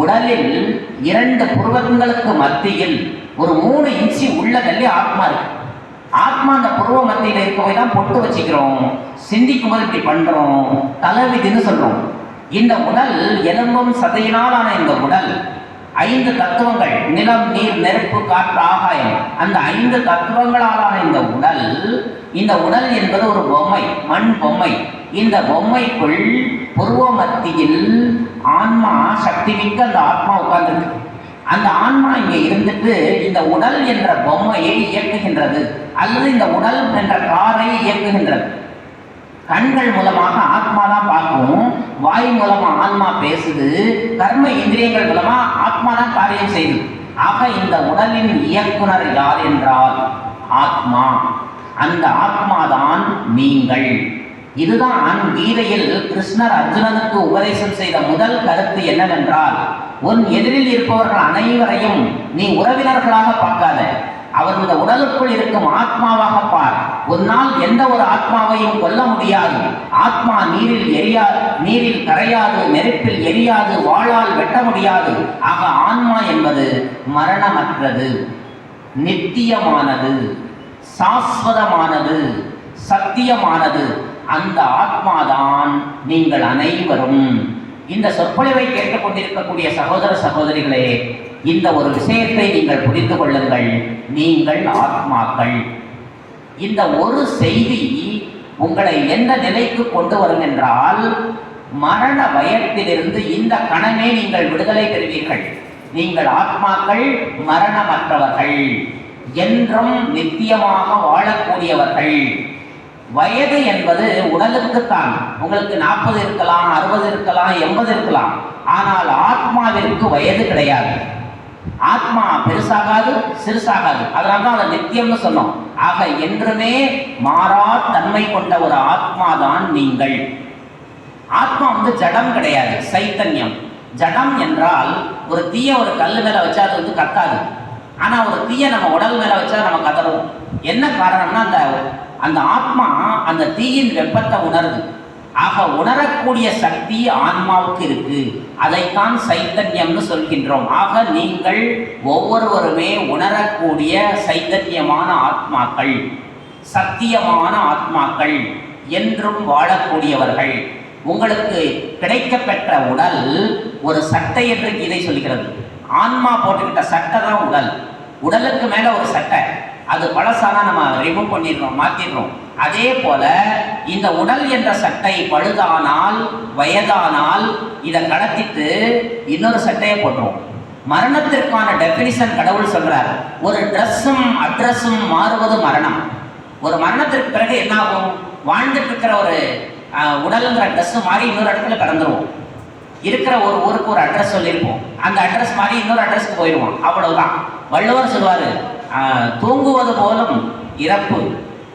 உடலில் இரண்டு புருவங்களுக்கு மத்தியில் ஒரு மூணு இன்ச்சு உள்ள தள்ளி ஆத்மா இருக்கு. ஆத்மா அந்த புருவ மத்தியில் இருக்க போய் தான் பொட்டு வச்சுக்கிறோம் சிந்திக்கும் போது இப்படி பண்றோம் தலைவிதின்னு சொல்றோம். இந்த உடல் எலும்பும் சதையினாலான இந்த உடல் ஐந்து தத்துவங்கள் நிலம் நீர் நெருப்பு காற்று ஆகாயம். அந்த ஐந்து தத்துவங்களாலான இந்த உடல் இந்த உடல் என்பது ஒரு பொம்மை மண் பொம்மை. இந்த பொம்மைக்குள் பூர்வ மத்தியில் ஆன்மா சக்தி மிக்க அந்த ஆத்மா உட்கார்ந்துருக்கு. அந்த ஆன்மா இங்கே இருந்துட்டு இந்த உடல் என்ற பொம்மையை இயக்குகின்றது அல்லது இந்த உடல் என்ற காரை இயக்குகின்றது. கண்கள் மூலமாக ஆத்மா தான் பார்க்கும் வாய் மூலமா ஆன்மா பேசுது கர்ம இந்திரியங்கள் மூலமா ஆத்மா தான் காரியம் செய்து ஆக இந்த உடலின் இயக்குனர் யார் என்றால் ஆத்மா. அந்த ஆத்மாதான் நீங்கள். இதுதான் கீதையில் கிருஷ்ணர் அர்ஜுனனுக்கு உபதேசம் செய்த முதல் கருத்து என்னவென்றால் உன் எதிரில் இருப்பவர்கள் அனைவரையும் நீ உறவினர்களாக பார்க்காத அவர் இந்த உடலுக்குள் இருக்கும் ஆத்மாவாக பார். உன்னால் எந்த ஒரு ஆத்மாவையும் கொல்ல முடியாது. ஆத்மா நீரில் எரியா நீரில் கரையாது நெருப்பில் எரியாது வாளால் வெட்ட முடியாது. ஆக ஆன்மா என்பது மரணமற்றது நித்தியமானது சாஸ்வதமானது சத்தியமானது. அந்த ஆத்மாதான் நீங்கள் அனைவரும். இந்த சொற்பொழிவை கேட்டுக்கொண்டிருக்கக்கூடிய சகோதர சகோதரிகளே இந்த ஒரு விஷயத்தை நீங்கள் புரிந்து கொள்ளுங்கள். நீங்கள் ஆத்மாக்கள். இந்த ஒரு செய்தி உங்களை எந்த நிலைக்கு கொண்டு வரும் என்றால் மரண பயத்திலிருந்து இந்த கணமே நீங்கள் விடுதலை பெறுவீர்கள். நீங்கள் ஆத்மாக்கள் மரணமற்றவர்கள் என்றும் நித்தியமாக வாழக்கூடியவர்கள். வயது என்பது உடலுக்குத்தான். உங்களுக்கு நாற்பது இருக்கலாம் அறுபது இருக்கலாம் எண்பது இருக்கலாம். ஆனால் ஆத்மாவிற்கு வயது கிடையாது. ஆத்மா பெருசாகாது சிறுசாகாது. அதனால தான் அதை நித்தியம்னு சொன்னோம். ஆக என்றுமே மாறா தன்மை கொண்ட ஒரு ஆத்மா தான் நீங்கள். ஆத்மா வந்து ஜடம் கிடையாது சைத்தன்யம். ஜடம் என்றால் ஒரு தீய ஒரு கல் மேல வச்சா அது வந்து கத்தாது. ஆனா ஒரு தீய நம்ம உடல் மேல வச்சா நம்ம கதறும் என்ன காரணம்னா அந்த அந்த ஆத்மா அந்த தீயின் வெப்பத்தை உணருது. ஆக உணரக்கூடிய சக்தி ஆன்மாவுக்கு இருக்கு. அதைத்தான் சைத்தன்யம்னு சொல்கின்றோம். ஆக நீங்கள் ஒவ்வொருவருமே உணரக்கூடிய சைத்தன்யமான ஆத்மாக்கள் சத்தியமான ஆத்மாக்கள் என்றும் வாழக்கூடியவர்கள். உங்களுக்கு கிடைக்கப்பெற்ற உடல் ஒரு சட்டை என்று இதை சொல்கிறது. ஆன்மா போட்டுக்கிட்ட சட்டை தான் உடல். உடலுக்கு மேலே ஒரு சட்டை. அது பழசானா நம்ம ரிமூவ் பண்ணிடுறோம் மாத்திடுறோம். அதே போல இந்த உடல் என்ற சட்டை பழுதானால் வயதானால் இதை கடத்திட்டு இன்னொரு சட்டையை போட்டுரும் மரணத்திற்கான டெபினிஷன் கடவுள் சொல்றார். ஒரு ட்ரெஸ்ஸும் அட்ரஸும் மாறுவது மரணம். ஒரு மரணத்திற்கு பிறகு என்ன ஆகும் வாழ்ந்துட்டு இருக்கிற ஒரு ஆஹ், உடலுங்கிற ட்ரெஸ் மாறி இன்னொரு இடத்துல கடந்துருவோம். இருக்கிற ஒரு ஊருக்கு ஒரு அட்ரஸ் சொல்லியிருப்போம். அந்த அட்ரஸ் மாதிரி இன்னொரு அட்ரஸ்க்கு போயிடுவோம். அவ்வளவுதான். வள்ளுவர் சொல்லுவார் தூங்குவது போலும் இறப்பு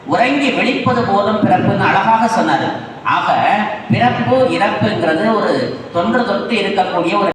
உறங்கி விழிப்பது போலும் பிறப்புன்னு அழகாக சொன்னார். ஆக பிறப்பு இறப்புங்கிறது ஒரு தொன்று தொட்டு இருக்கக்கூடிய ஒரு